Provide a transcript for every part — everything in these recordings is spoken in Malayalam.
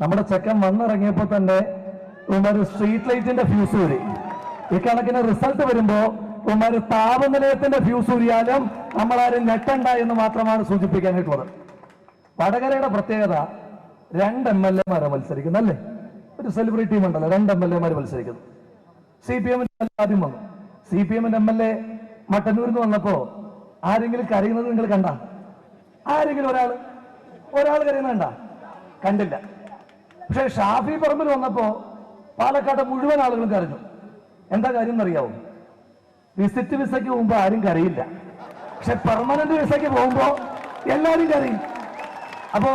നമ്മുടെ ചെക്കൻ വന്നിറങ്ങിയപ്പോ തന്നെ ഉമ്മാര് സ്ട്രീറ്റ് ലൈറ്റിന്റെ ഫ്യൂസ് ഊരി. ഇക്കണക്കിന് റിസൾട്ട് വരുമ്പോ ഉമ്മാര് താപനിലയത്തിന്റെ ഫ്യൂസ് ഊരിയാലും നമ്മളാരും ഞെട്ടണ്ട എന്ന് മാത്രമാണ് സൂചിപ്പിക്കാനായിട്ടുള്ളത്. വടകരയുടെ പ്രത്യേകത രണ്ട് എം എൽ എമാരെ മത്സരിക്കുന്നു അല്ലേ? ഒരു സെലിബ്രിറ്റി ഉണ്ടല്ലോ രണ്ട് എം എൽ എമാർ മത്സരിക്കുന്നു. സി പി എമ്മിന്റെ ആദ്യം വന്നു. സി പി എമ്മിന്റെ എം എൽ എ മട്ടന്നൂരിൽ നിന്ന് വന്നപ്പോ ആരെങ്കിലും കരയുന്നത് നിങ്ങൾ കണ്ട? ആരെങ്കിലും ഒരാൾ ഒരാൾ കരയുന്നത് കണ്ട? കണ്ടില്ല. പക്ഷെ ഷാഫി പറമ്പിൽ വന്നപ്പോ പാലക്കാട് മുഴുവൻ ആളുകളും കരഞ്ഞു. എന്താ കാര്യം എന്നറിയാവും? വിസിറ്റ് വിസയ്ക്ക് പോകുമ്പോ ആരും കരയില്ല. പക്ഷെ പെർമനന്റ് വിസയ്ക്ക് പോകുമ്പോ എല്ലാരും കരയും. അപ്പോ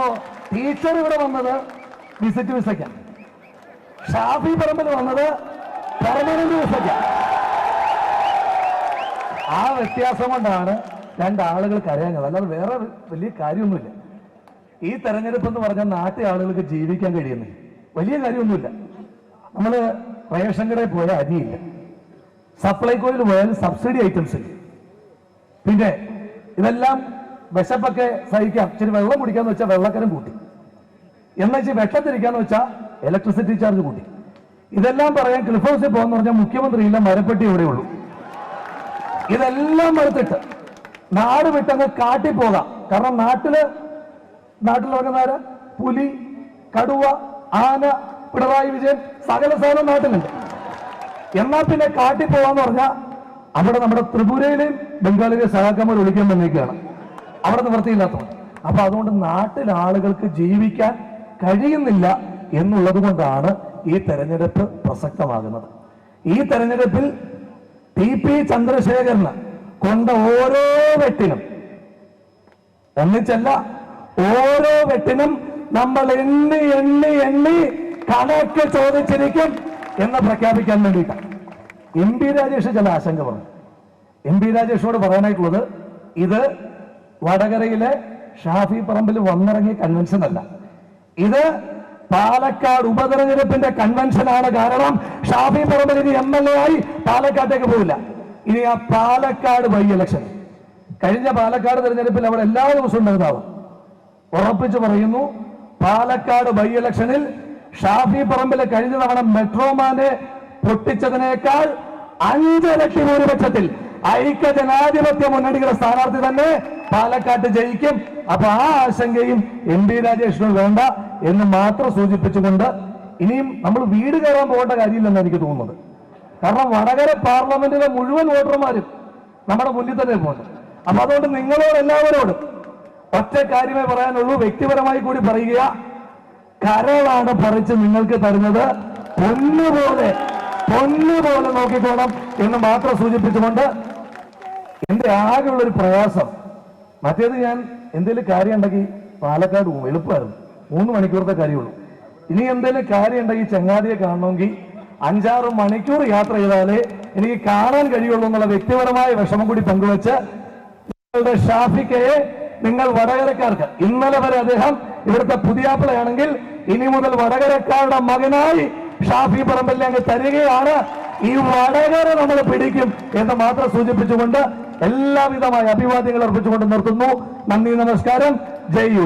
ടീച്ചർ ഇവിടെ വന്നത് വിസിറ്റ് വിസയ്ക്കാണ് ഷാഫി പറമ്പിൽ വന്നത് പെർമനന്റ് വിസയ്ക്കാണ് ആ വ്യത്യാസം കൊണ്ടാണ് രണ്ടാളുകൾ കരയുന്നത്. അല്ലാതെ വേറെ വലിയ കാര്യമൊന്നുമില്ല. ഈ തെരഞ്ഞെടുപ്പ് എന്ന് പറഞ്ഞാൽ നാട്ടിലെ ആളുകൾക്ക് ജീവിക്കാൻ കഴിയുന്നില്ല. വലിയ കാര്യമൊന്നുമില്ല. നമ്മൾ റേഷൻ കടയിൽ പോയാൽ അരിയില്ല. സപ്ലൈകോയിൽ പോയാൽ സബ്സിഡി ഐറ്റംസ് ഇല്ല. പിന്നെ ഇതെല്ലാം വിശപ്പൊക്കെ സഹിക്കാം. ഇച്ചിരി വെള്ളം കുടിക്കാന്ന് വെച്ചാൽ വെള്ളക്കരം കൂട്ടി. എന്നാ വെച്ചാൽ വെട്ടത്തിരിക്കാന്ന് വെച്ചാൽ ഇലക്ട്രിസിറ്റി ചാർജ് കൂട്ടി. ഇതെല്ലാം പറയാൻ ക്ലിഫ് ഹൗസിൽ പോകാന്ന് പറഞ്ഞാൽ മുഖ്യമന്ത്രിയില്ല മരപ്പെട്ടി ഇവിടെ ഉള്ളൂ. ഇതെല്ലാം മറുത്തിട്ട് നാട് വിട്ടങ്ങ് കാട്ടിപ്പോകാം. കാരണം നാട്ടിൽ ഇറങ്ങുന്നവര് പുലി കടുവ ആന പിണറായി വിജയൻ സകല സേനം നാട്ടിലുണ്ട്. എന്നാൽ പിന്നെ കാട്ടി പോവാന്ന് പറഞ്ഞാൽ അവിടെ നമ്മുടെ ത്രിപുരയിലെയും ബംഗാളിലെയും സഹാക്കന്മാർ വിളിക്കാൻ വന്നേക്കാണ്. അവിടെ നിവൃത്തിയില്ലാത്തവർ. അപ്പൊ അതുകൊണ്ട് നാട്ടിൽ ആളുകൾക്ക് ജീവിക്കാൻ കഴിയുന്നില്ല എന്നുള്ളത് കൊണ്ടാണ് ഈ തെരഞ്ഞെടുപ്പ് പ്രസക്തമാകുന്നത്. ഈ തെരഞ്ഞെടുപ്പിൽ ടി പി ചന്ദ്രശേഖരന് കൊണ്ട ഓരോ വെട്ടിനും ഒന്നിച്ചല്ല ഓരോ വെട്ടിനും നമ്മൾ എണ്ണി എണ്ണി എണ്ണി കണക്ക് ചോദിച്ചിരിക്കും എന്ന് പ്രഖ്യാപിക്കാൻ വേണ്ടിയിട്ടാണ് എം പി രാജേഷ് ചില ആശങ്ക പറഞ്ഞു. എം പി രാജേഷോട് പറയാനായിട്ടുള്ളത് ഇത് വടകരയിലെ ഷാഫി പറമ്പിൽ വന്നിറങ്ങിയ കൺവെൻഷൻ അല്ല. ഇത് പാലക്കാട് ഉപതെരഞ്ഞെടുപ്പിന്റെ കൺവെൻഷനാണ് കാരണം ഷാഫി പറമ്പിൽ ഇനി എം എൽ എ ആയി പാലക്കാട്ടേക്ക് പോവില്ല. ഇനി ആ പാലക്കാട് ബൈ ഇലക്ഷൻ കഴിഞ്ഞ പാലക്കാട് തെരഞ്ഞെടുപ്പിൽ അവിടെ എല്ലാ ദിവസവും ഉണ്ടാകുന്നതാവും. ഉറപ്പിച്ചു പറയുന്നു പാലക്കാട് ബൈ ഇലക്ഷനിൽ ഷാഫി പറമ്പിലെ കഴിഞ്ഞ തവണ മെട്രോമാനെ പൊട്ടിച്ചതിനേക്കാൾ അഞ്ചിരട്ടി ഭൂരിപക്ഷത്തിൽ ഐക്യ ജനാധിപത്യ മുന്നണികളുടെ സ്ഥാനാർത്ഥി തന്നെ പാലക്കാട്ട് ജയിക്കും. അപ്പൊ ആ ആശങ്കയും എം പി രാജേഷിനും വേണ്ട എന്ന് മാത്രം സൂചിപ്പിച്ചുകൊണ്ട് ഇനിയും നമ്മൾ വീട് കയറാൻ പോകേണ്ട കാര്യമില്ലെന്ന് എനിക്ക് തോന്നുന്നത്. കാരണം വടകര പാർലമെന്റിലെ മുഴുവൻ വോട്ടർമാരും നമ്മുടെ മുന്നിൽ തന്നെ പോകുന്നത്. അപ്പൊ അതുകൊണ്ട് നിങ്ങളോട് എല്ലാവരോടും ഒറ്റ കാര്യമേ പറയാനുള്ളൂ. വ്യക്തിപരമായി കൂടി പറയുക. കരളാണ് പറിച്ച് നിങ്ങൾക്ക് തരുന്നത്. പൊന്നുപോലെ പൊന്നുപോലെ നോക്കിക്കോണം എന്ന് മാത്രം സൂചിപ്പിച്ചുകൊണ്ട് എന്റെ ആകെയുള്ള ഒരു പ്രയാസം. മറ്റേത് ഞാൻ എന്തെങ്കിലും കാര്യം ഉണ്ടെങ്കിൽ പാലക്കാട് പോകും. എളുപ്പമായിരുന്നു. മൂന്ന് മണിക്കൂറത്തെ കാര്യമുള്ളൂ. ഇനി എന്തെങ്കിലും കാര്യം ഉണ്ടെങ്കിൽ ചങ്ങാതിയെ കാണണമെങ്കിൽ അഞ്ചാറ് മണിക്കൂർ യാത്ര ചെയ്താലേ എനിക്ക് കാണാൻ കഴിയുള്ളൂ എന്നുള്ള വ്യക്തിപരമായ വിഷമം കൂടി പങ്കുവെച്ച് നിങ്ങളുടെ ഷാഫിക്കയെ നിങ്ങൾ വടകരക്കാർക്ക്. ഇന്നലെ വരെ അദ്ദേഹം ഇവിടുത്തെ പുതിയാപ്പിളയാണെങ്കിൽ ഇനി മുതൽ വടകരക്കാരുടെ മകനായി ഷാഫി പറമ്പലിനെ തരികയാണ്. ഈ വടകര നമ്മൾ പിടിക്കും എന്ന് മാത്രം സൂചിപ്പിച്ചുകൊണ്ട് എല്ലാവിധമായ അഭിവാദ്യങ്ങൾ അർപ്പിച്ചുകൊണ്ട് നിർത്തുന്നു. നന്ദി നമസ്കാരം. ജയ് യു